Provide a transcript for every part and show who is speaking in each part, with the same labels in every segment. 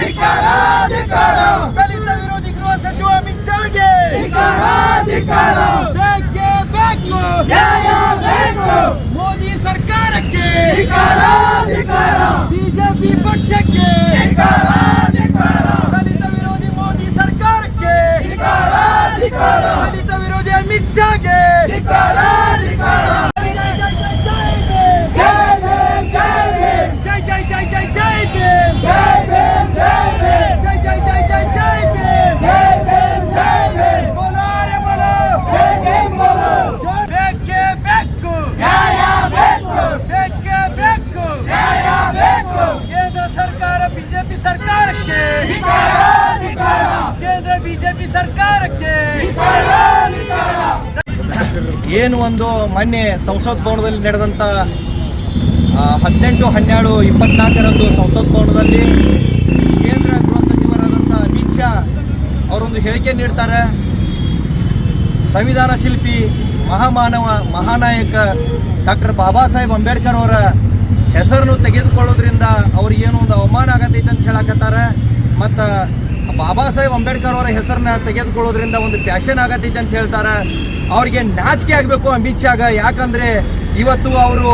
Speaker 1: ಧಿಕ್ಕಾರ
Speaker 2: ದಲಿತ ವಿರೋಧಿ ಸರ್ಕಾರಕ್ಕೆ. ಏನು ಒಂದು ಮೊನ್ನೆ ಸಂಸತ್ ಭವನದಲ್ಲಿ ನಡೆದಂಥ ಹದಿನೆಂಟು, ಹನ್ನೆರಡು, ಇಪ್ಪತ್ನಾಲ್ಕರಂದು ಸಂಸತ್ ಭವನದಲ್ಲಿ ಕೇಂದ್ರ ಗೃಹ ಸಚಿವರಾದಂಥ ಅಮಿತ್ ಶಾ ಅವರೊಂದು ಹೇಳಿಕೆ ನೀಡ್ತಾರೆ. ಸಂವಿಧಾನ ಶಿಲ್ಪಿ, ಮಹಾಮಾನವ, ಮಹಾನಾಯಕ ಡಾಕ್ಟರ್ ಬಾಬಾ ಸಾಹೇಬ್ ಅಂಬೇಡ್ಕರ್ ಅವರ ಹೆಸರನ್ನು ತೆಗೆದುಕೊಳ್ಳೋದ್ರಿಂದ ಅವ್ರಿಗೆ ಏನೋ ಒಂದು ಅವಮಾನ ಆಗತೈತೆ ಅಂತ ಹೇಳಕತ್ತಾರೆ. ಮತ್ತು ಬಾಬಾ ಸಾಹೇಬ್ ಅಂಬೇಡ್ಕರ್ ಅವರ ಹೆಸರನ್ನ ತೆಗೆದುಕೊಳ್ಳೋದ್ರಿಂದ ಒಂದು ಫ್ಯಾಷನ್ ಆಗತ್ತೈತೆ ಅಂತ ಹೇಳ್ತಾರೆ. ಅವ್ರಿಗೆ ನಾಚಿಕೆ ಆಗಬೇಕು ಅಮಿತ್ ಶಾಗ ಯಾಕಂದರೆ ಇವತ್ತು ಅವರು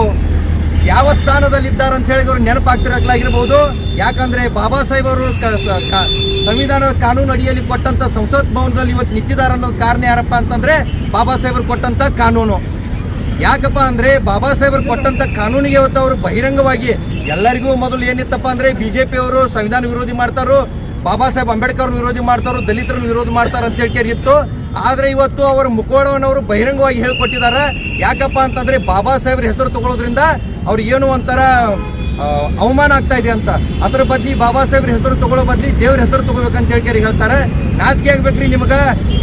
Speaker 2: ಯಾವ ಸ್ಥಾನದಲ್ಲಿದ್ದಾರೆ ಅಂತ ಹೇಳಿ ಅವ್ರು ನೆನಪಾಗ್ತಿರಲಾಗಿರ್ಬೋದು ಯಾಕಂದ್ರೆ ಬಾಬಾ ಸಾಹೇಬ್ ಅವರು ಸಂವಿಧಾನದ ಕಾನೂನು ಅಡಿಯಲ್ಲಿ ಕೊಟ್ಟಂತ ಸಂಸತ್ ಭವನದಲ್ಲಿ ಇವತ್ತು ನಿಂತಿದ್ದಾರೆ ಅನ್ನೋದು ಕಾರಣ ಯಾರಪ್ಪ ಅಂತಂದ್ರೆ ಬಾಬಾ ಸಾಹೇಬರು ಕೊಟ್ಟಂತ ಕಾನೂನು. ಯಾಕಪ್ಪ ಅಂದ್ರೆ ಬಾಬಾ ಸಾಹೇಬರು ಕೊಟ್ಟಂತ ಕಾನೂನಿಗೆ ಇವತ್ತು ಅವರು ಬಹಿರಂಗವಾಗಿ ಎಲ್ಲರಿಗೂ ಮೊದಲು ಏನಿತ್ತಪ್ಪ ಅಂದ್ರೆ ಬಿಜೆಪಿ ಅವರು ಸಂವಿಧಾನ ವಿರೋಧಿ ಮಾಡ್ತಾರೋ ಬಾಬಾ ಸಾಹೇಬ್ ಅಂಬೇಡ್ಕರ್ ವಿರೋಧಿ ಮಾಡ್ತಾರೋ, ದಲಿತರನ್ನು ವಿರೋಧ ಮಾಡ್ತಾರೆ ಅಂತ ಹೇಳ್ಕೇರಿ ಇತ್ತು. ಆದ್ರೆ ಇವತ್ತು ಅವರ ಮುಖೋಡವನ್ನು ಅವರು ಬಹಿರಂಗವಾಗಿ ಹೇಳ್ಕೊಟ್ಟಿದ್ದಾರೆ. ಯಾಕಪ್ಪ ಅಂತಂದ್ರೆ ಬಾಬಾ ಸಾಹೇಬ್ರ ಹೆಸರು ತಗೊಳ್ಳೋದ್ರಿಂದ ಅವ್ರಿಗೆ ಏನು ಒಂಥರ ಅವಮಾನ ಆಗ್ತಾ ಇದೆ ಅಂತ. ಅದ್ರ ಬದ್ಲಿ ಬಾಬಾ ಸಾಹೇಬ್ರ ಹೆಸರು ತಗೊಳ್ಳೋ ಬದ್ಲಿ ದೇವ್ರ ಹೆಸರು ತಗೋಬೇಕಂತ ಹೇಳ್ಕೇರಿ ಹೇಳ್ತಾರೆ. ನಾಚಿಕೆ ಆಗ್ಬೇಕ್ರಿ ನಿಮಗ.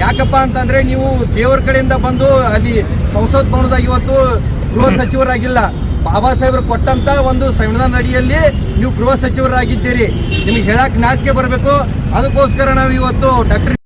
Speaker 2: ಯಾಕಪ್ಪ ಅಂತಂದ್ರೆ ನೀವು ದೇವ್ರ ಕಡೆಯಿಂದ ಬಂದು ಅಲ್ಲಿ ಸಂಸತ್ ಭವನದಾಗ ಇವತ್ತು ಗೃಹ ಸಚಿವರಾಗಿಲ್ಲ. ಬಾಬಾ ಸಾಹೇಬ್ರು ಕೊಟ್ಟಂತ ಒಂದು ಸಂವಿಧಾನ ಅಡಿಯಲ್ಲಿ ನೀವು ಗೃಹ ಸಚಿವರಾಗಿದ್ದೀರಿ. ನಿಮಗೆ ಹೇಳಕ್ ನಾಚಿಕೆ ಬರಬೇಕು. ಅದಕ್ಕೋಸ್ಕರ ನಾವು ಇವತ್ತು ಡಾಕ್ಟರ್